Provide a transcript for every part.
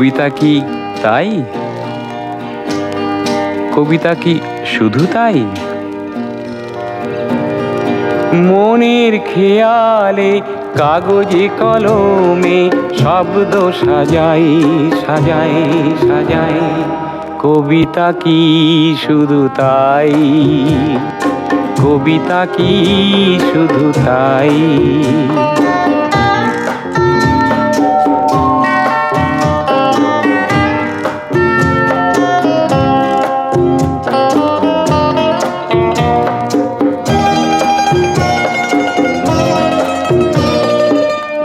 কবিতা কি তাই? কবিতা কি শুধু তাই? মনের খেয়ালে কাগজে কলমে শব্দ সাজাই সাজাই সাজাই। কবিতা কি শুধু তাই? কবিতা কি শুধু তাই?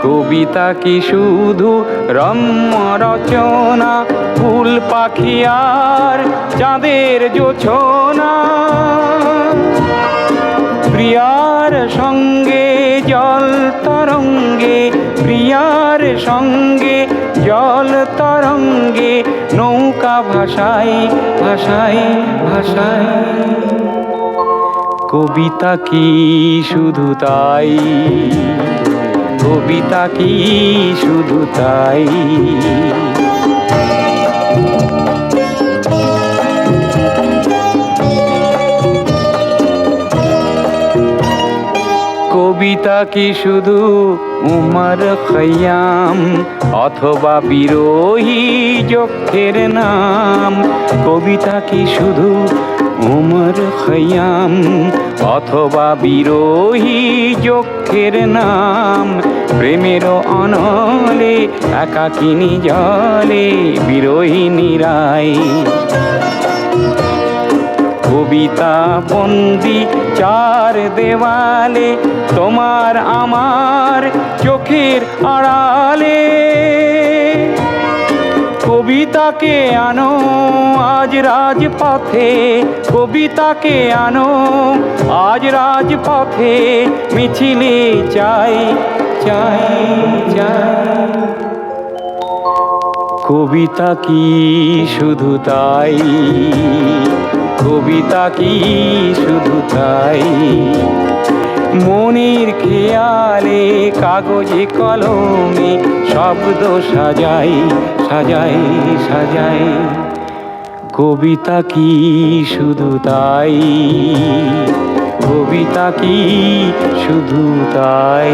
কবিতা কি শুধু রম্য রচনা ফুল পাখি আর চাঁদের জোছনা। প্রিয়ার সঙ্গে জল তরঙ্গে, প্রিয়ার সঙ্গে জল তরঙ্গে, নৌকা ভাষায় ভাষায় ভাষায় কবিতা কি শুধু তাই? কবিতা কি শুধু তাই? কবিতা কি শুধু উমর খয়াম অথবা বিরোহী যক্ষের নাম? কবিতা কি শুধু উমর খয়াম অথবা বিরোহী যক্ষের নাম। প্রেমেরও অনলে একাকিনী জলে বিরোহিনী রায় কবিতা বন্দি চার দেওয়ালে তোমার আমার চোখের আড়ালে কবিতাকে আনো, আজ রাজপথে কবিতাকে আনো, আজ রাজপথে মিছিলে চাই চাই চাই। কবিতা কি শুধু তাই? কবিতা কি শুধু তাই? খেয়ালে কাগজে কলমে শব্দ সাজাই সাজাই সাজাই। কবিতা কি শুধু তাই? কবিতা কি শুধু তাই?